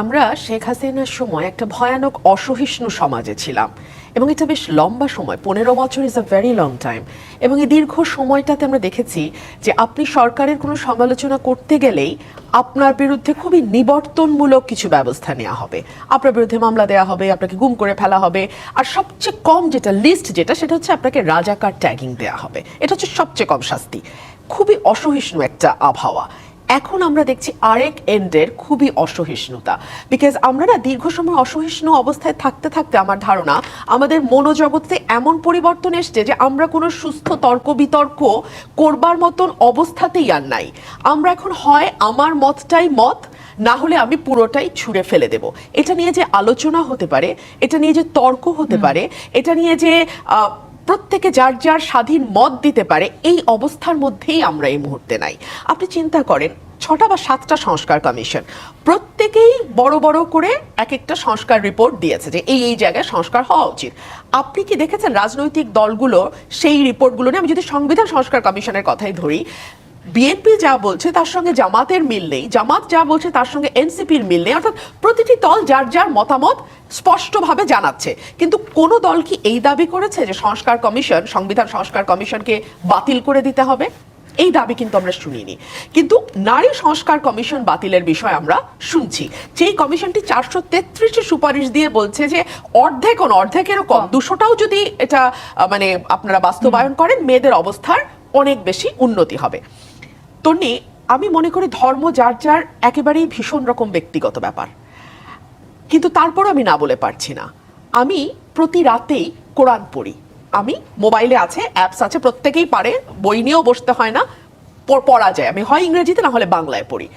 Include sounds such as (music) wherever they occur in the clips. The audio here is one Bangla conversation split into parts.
আমরা শেখ হাসিনার সময় একটা ভয়ানক অসহিষ্ণু সমাজে ছিলাম এবং এটা বেশ লম্বা সময়, পনেরো বছর is a very long time এবং এই দীর্ঘ সময়টাতে আমরা দেখেছি যে আপনি সরকারের কোনো সমালোচনা করতে গেলেই আপনার বিরুদ্ধে খুবই নিবর্তনমূলক কিছু ব্যবস্থা নেওয়া হবে। আপনার বিরুদ্ধে মামলা দেওয়া হবে, আপনাকে গুম করে ফেলা হবে। আর সবচেয়ে কম যেটা লিস্ট যেটা, সেটা হচ্ছে আপনাকে রাজাকার ট্যাগিং দেওয়া হবে। এটা হচ্ছে সবচেয়ে কম শাস্তি। খুবই অসহিষ্ণু একটা আবহাওয়া। এখন আমরা দেখছি আরেক এন্ডের খুবই অসহিষ্ণুতা। বিকজ আমরা না দীর্ঘ সময় অসহিষ্ণু অবস্থায় থাকতে থাকতে আমার ধারণা আমাদের মনোজগতে এমন পরিবর্তন এসছে যে আমরা কোনো সুস্থ তর্ক বিতর্ক করবার মতন অবস্থাতেই আর নাই। আমরা এখন হয় আমার মতটাই মত না হলে আমি পুরোটাই ছুঁড়ে ফেলে দেব। এটা নিয়ে যে আলোচনা হতে পারে এটা নিয়ে যে তর্ক হতে পারে এটা নিয়ে যে প্রত্যেকে যার যার স্বাধীন মত দিতে পারে, এই অবস্থার মধ্যেই আমরা এই মুহূর্তে নাই। আপনি চিন্তা করেন, ছটা বা সাতটা সংস্কার কমিশন, প্রত্যেকেই বড় বড় করে এক একটা সংস্কার রিপোর্ট দিয়েছে যে এই এই জায়গায় সংস্কার হওয়া উচিত। আপনি কি দেখেছেন রাজনৈতিক দলগুলো সেই রিপোর্টগুলো নিয়ে? আমি যদি সংবিধান সংস্কার কমিশনের কথাই ধরি বিএনপি যা বলছে তার সঙ্গে জামাতের মিল নেই। জামাত যা বলছে তার সঙ্গে এনসিপির মিল নেই। অর্থাৎ প্রতিটি দল যার যার মতামত স্পষ্টভাবে জানাচ্ছে। কিন্তু কোন দল কি এই দাবি করেছে যে সংস্কার কমিশন সংবিধান সংস্কার কমিশনকে বাতিল করে দিতে হবে? এই দাবি কিন্তু আমরা শুনিনি। কিন্তু নারী সংস্কার কমিশন বাতিলের বিষয় আমরা শুনছি। যেই কমিশনটি চারশো তেত্রিশে সুপারিশ দিয়ে বলছে যে অর্ধেক অর্ধেকেরও কম। দুশোটাও যদি এটা মানে আপনারা বাস্তবায়ন করেন মেয়েদের অবস্থার অনেক বেশি উন্নতি হবে। তন্নি, আমি মনে করি ধর্ম যার যার একেবারেই ভীষণ রকম ব্যক্তিগত ব্যাপার। কিন্তু তারপর আমি না বলে পারছি না। আমি প্রতি রাতেই কোরআন পড়ি। আমি মোবাইলে আছে, অ্যাপস আছে, প্রত্যেকেই পারে, বই নিয়েও বসতে হয় না পড়া যায়। আমি হয় ইংরেজিতে, না হলে বাংলায় পড়ি।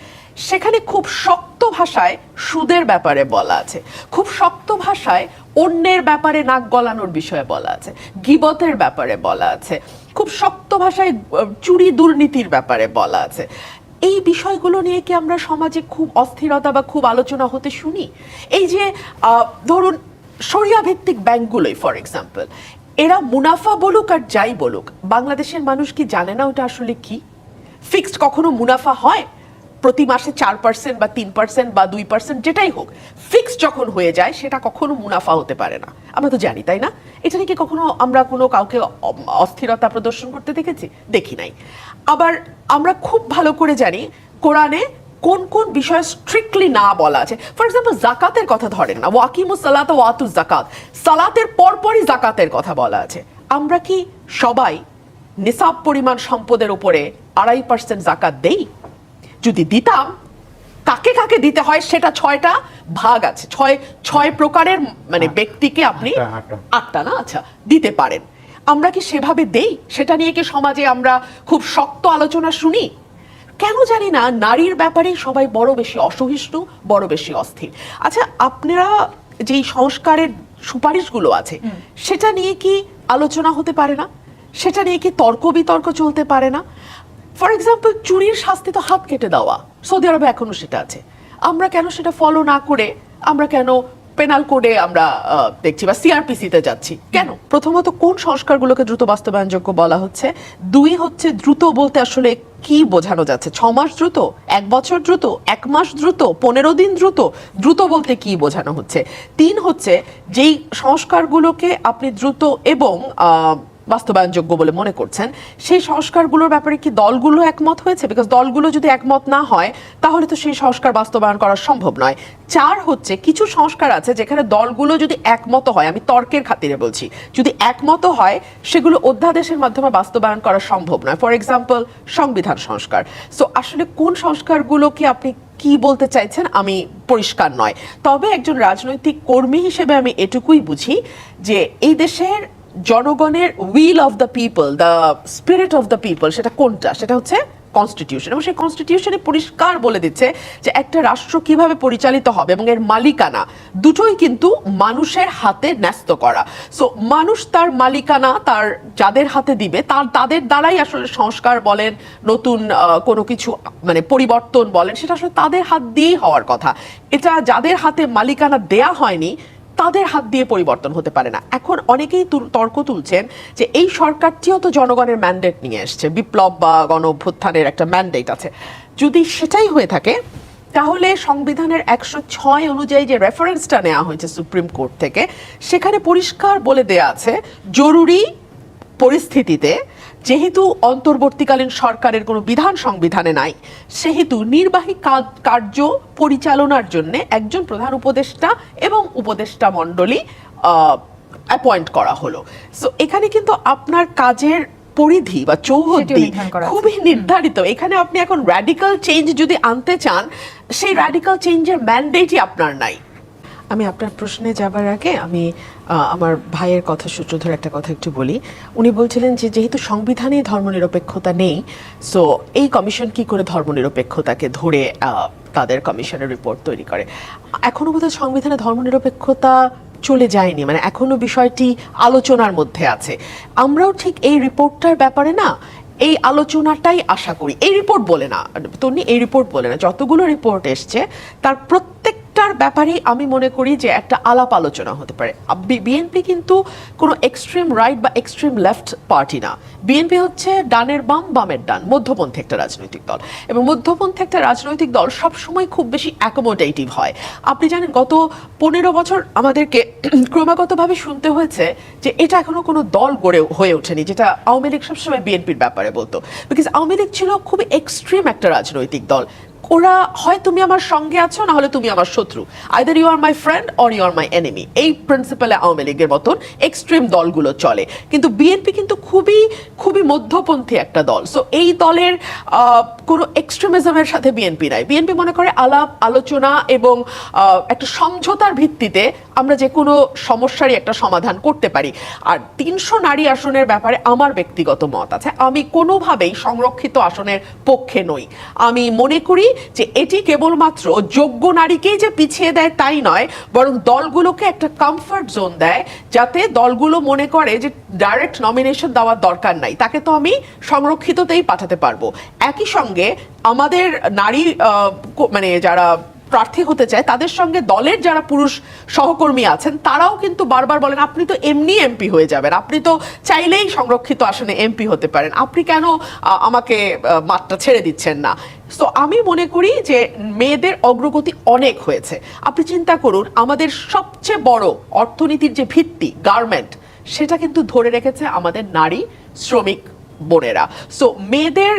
সেখানে খুব শক্ত ভাষায় সুদের ব্যাপারে বলা আছে। খুব শক্ত ভাষায় অন্যের ব্যাপারে নাক গলানোর বিষয়ে বলা আছে। গিবতের ব্যাপারে বলা আছে। খুব শক্ত ভাষায় চুরি দুর্নীতির ব্যাপারে বলা আছে। এই বিষয়গুলো নিয়ে কি আমরা সমাজে খুব অস্থিরতা বা খুব আলোচনা হতে শুনি? এই যে ধরুন সরিয়া ভিত্তিক ব্যাংকগুলোই ফর এক্সাম্পল এরা মুনাফা বলুক আর যাই বলুক, বাংলাদেশের মানুষ কি জানে না ওটা আসলে কি? ফিক্সড কখনো মুনাফা হয়? প্রতি মাসে চার পার্সেন্ট বা তিন পার্সেন্ট বা দুই পার্সেন্ট যেটাই হোক ফিক্সড যখন হয়ে যায়, সেটা কখনো মুনাফা হতে পারে না। আমরা তো জানি, তাই না? এটা নিয়ে কখনো আমরা কোনো কাউকে অস্থিরতা প্রদর্শন করতে দেখেছি? দেখি নাই। আবার আমরা খুব ভালো করে জানি, কোরআনে কোন কোন বিষয় স্ট্রিক্টলি না বলা আছে। ফর এক্সাম্পল জাকাতের কথা ধরেন না। ওয়াকিমুস সালাত ওয়াতু জাকাত সালাতের পরপরই জাকাতের কথা বলা আছে। আমরা কি সবাই নিসাব পরিমাণ সম্পদের উপরে আড়াই পার্সেন্ট জাকাত দেই? যদি দিতাম কাকে কাকে দিতে হয় সেটা ছয়টা ভাগ আছে। ছয় ছয় প্রকারের মানে ব্যক্তিকে আপনি আটটা, না? আচ্ছা দিতে পারেন। আমরা কি সেভাবে দেই? সেটা নিয়ে কি সমাজে আমরা খুব শক্ত আলোচনা শুনি? কেন জানি না নারীর ব্যাপারে সবাই বড় বেশি অসহিষ্ণু বড় বেশি অস্থির। আচ্ছা আপনারা যেই সংস্কারের সুপারিশগুলো আছে সেটা নিয়ে কি আলোচনা হতে পারে না? সেটা নিয়ে কি তর্ক বিতর্ক চলতে পারে না? ফর এক্সাম্পল চুরির শাস্তি তো হাত কেটে দেওয়া। সৌদি আরবে এখনও সেটা আছে। আমরা কেন সেটা ফলো না করে, আমরা কেন পেনাল কোডে আমরা দেখছি বা সিআরপিসিতে যাচ্ছি? কেন? প্রথমত কোন সংস্কারগুলোকে দ্রুত বাস্তবায়নযোগ্য বলা হচ্ছে? দুই হচ্ছে দ্রুত বলতে আসলে কি বোঝানো যাচ্ছে? ছ মাস দ্রুত? এক বছর দ্রুত? এক মাস দ্রুত? পনেরো দিন দ্রুত? দ্রুত বলতে কি বোঝানো হচ্ছে? তিন হচ্ছে, যেই সংস্কারগুলোকে আপনি দ্রুত এবং বাস্তবায়নযোগ্য বলে মনে করছেন। সেই সংস্কারগুলোর ব্যাপারে কি দলগুলো একমত হয়েছে? বিকজ দলগুলো যদি একমত না হয়, তাহলে তো সেই সংস্কার বাস্তবায়ন করা সম্ভব নয়। চার হচ্ছে, কিছু সংস্কার আছে যেখানে দলগুলো যদি একমত হয়, আমি তর্কের খাতিরে বলছি, যদি একমত হয়, সেগুলো অধ্যাদেশের মাধ্যমে বাস্তবায়ন করা সম্ভব নয়। ফর এক্সাম্পল সংবিধান সংস্কার। সো আসলে কোন সংস্কারগুলোকে আপনি কি বলতে চাইছেন আমি পরিষ্কার নয়। তবে একজন রাজনৈতিক কর্মী হিসেবে আমি এটুকুই বুঝি যে, এই দেশের জনগণের will of the people the spirit of the people সেটা কোনটা? সেটা হচ্ছে কনস্টিটিউশন এবং সেই কনস্টিটিউশনে পরিষ্কার বলে দিচ্ছে যে একটা রাষ্ট্র কীভাবে পরিচালিত হবে এবং এর মালিকানা দুটোই কিন্তু মানুষের হাতে ন্যস্ত করা। সো মানুষ তার মালিকানা, তার যাদের হাতে দিবে, তার, তাদের দ্বারাই আসলে সংস্কার বলেন, নতুন কোনো কিছু মানে পরিবর্তন বলেন, সেটা আসলে তাদের হাত দিয়েই হওয়ার কথা। এটা যাদের হাতে মালিকানা দেয়া হয়নি তাদের হাত দিয়ে পরিবর্তন হতে পারে না। এখন অনেকেই তর্ক তুলছেন যে এই সরকারটিও তো জনগণের ম্যান্ডেট নিয়ে এসছে। বিপ্লব বা গণ অভ্যুত্থানের একটা ম্যান্ডেট আছে। যদি সেটাই হয়ে থাকে, তাহলে সংবিধানের একশো ছয় অনুযায়ী যে রেফারেন্সটা নেওয়া হয়েছে সুপ্রিম কোর্ট থেকে, সেখানে পরিষ্কার বলে দেয়া আছে, জরুরি পরিস্থিতিতে যেহেতু অন্তর্বর্তীকালীন সরকারের কোনো বিধান সংবিধানে নাই সেহেতু নির্বাহী কার্য পরিচালনার জন্য একজন প্রধান উপদেষ্টা এবং উপদেষ্টা মণ্ডলী অ্যাপয়েন্ট করা হলো। সো এখানে কিন্তু আপনার কাজের পরিধি বা চৌহদ্দি খুবই নির্ধারিত। এখানে আপনি এখন র্যাডিক্যাল চেঞ্জ যদি আনতে চান সেই র্যাডিক্যাল চেঞ্জের ম্যান্ডেটই আপনার নাই। আমি আপনার প্রশ্নে যাবার আগে আমি আমার ভাইয়ের কথা সূত্র ধরে একটা কথা একটু বলি। উনি বলছিলেন যে যেহেতু সংবিধানে ধর্মনিরপেক্ষতা নেই সো এই কমিশন কি করে ধর্মনিরপেক্ষতাকে ধরে তাদের কমিশনের রিপোর্ট তৈরি করে? এখনও বোধহয় সংবিধানে ধর্মনিরপেক্ষতা চলে যায়নি মানে এখনও বিষয়টি আলোচনার মধ্যে আছে। আমরাও ঠিক এই রিপোর্টটার ব্যাপারে না, এই আলোচনাটাই আশা করি। এই রিপোর্ট বলে না, তন্নি এই রিপোর্ট বলে না, যতগুলো রিপোর্ট এসছে, তার প্রত্যেকটার ব্যাপারে আমি মনে করি যে একটা আলাপ আলোচনা হতে পারে। বিএনপি কিন্তু কোনো এক্সট্রিম রাইট বা এক্সট্রিম লেফট পার্টি না। বিএনপি হচ্ছে ডানের বাম, বামের ডান, মধ্যপন্থী একটা রাজনৈতিক দল। এবং মধ্যপন্থী একটা রাজনৈতিক দল সবসময় খুব বেশি অ্যাকোমোডেটিভ হয়। আপনি জানেন, গত পনেরো বছর আমাদেরকে (clears throat) ক্রমাগতভাবে শুনতে হয়েছে যে এটা এখনও কোনো দল গড়ে, হয়ে ওঠেনি, যেটা আওয়ামী লীগ সবসময় বিএনপির ব্যাপারে বলতো। বিকজ আওয়ামী লীগ ছিল খুবই এক্সট্রিম একটা রাজনৈতিক দল। ওরা হয় তুমি আমার সঙ্গে আছো না হলে তুমি আমার শত্রু। Either you are my friend or you are my enemy এই প্রিন্সিপালে আওয়ামী লীগের মতন এক্সট্রিম দলগুলো চলে। কিন্তু বিএনপি কিন্তু খুবই খুবই মধ্যপন্থী একটা দল। সো এই দলের কোনো এক্সট্রিমিজমের সাথে বিএনপি নাই। বিএনপি মনে করে আলাপ, আলোচনা এবং একটা সমঝোতার ভিত্তিতে আমরা যে কোনো সমস্যারই একটা সমাধান করতে পারি। আর তিনশো নারী আসনের ব্যাপারে আমার ব্যক্তিগত মত আছে। আমি কোনোভাবেই সংরক্ষিত আসনের পক্ষে নই। আমি মনে করি যে এটি কেবলমাত্র যোগ্য নারীকেই যে পিছিয়ে দেয় তাই নয়, বরং দলগুলোকে একটা কমফর্ট জোন দেয়, যাতে দলগুলো মনে করে যে ডাইরেক্ট নমিনেশন দেওয়ার দরকার নাই। তাকে তো আমি সংরক্ষিততেই পাঠাতে পারব। একই সঙ্গে আমাদের নারী মানে যারা প্রার্থী হতে চায়, তাদের সঙ্গে দলের যারা পুরুষ সহকর্মী আছেন, তারাও কিন্তু বারবার বলেন, আপনি তো এমনি এমপি হয়ে যাবেন। আপনি তো চাইলেই সংরক্ষিত আসনে এমপি হতে পারেন। আপনি কেন আমাকে মাঠটা ছেড়ে দিচ্ছেন না? তো আমি মনে করি যে মেয়েদের অগ্রগতি অনেক হয়েছে। আপনি চিন্তা করুন, আমাদের সবচেয়ে বড় অর্থনীতির যে ভিত্তি, গার্মেন্ট, সেটা কিন্তু ধরে রেখেছে আমাদের নারী শ্রমিক বোনেরা। সো মেয়েদের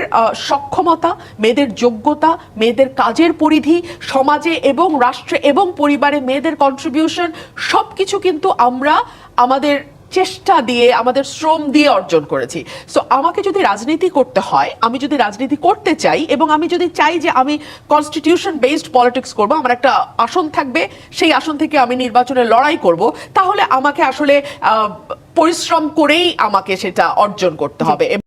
সক্ষমতা মেয়েদের যোগ্যতা মেয়েদের কাজের পরিধি সমাজে এবং রাষ্ট্রে এবং পরিবারে মেয়েদের কন্ট্রিবিউশন সব কিছু কিন্তু আমরা আমাদের চেষ্টা দিয়ে আমাদের শ্রম দিয়ে অর্জন করেছি। সো আমাকে যদি রাজনীতি করতে হয় আমি যদি রাজনীতি করতে চাই এবং আমি যদি চাই যে আমি কনস্টিটিউশন বেসড পলিটিক্স করব আমার একটা আসন থাকবে সেই আসন থেকে আমি নির্বাচনে লড়াই করব তাহলে আমাকে আসলে পরিশ্রম করেই আমাকে সেটা অর্জন করতে হবে।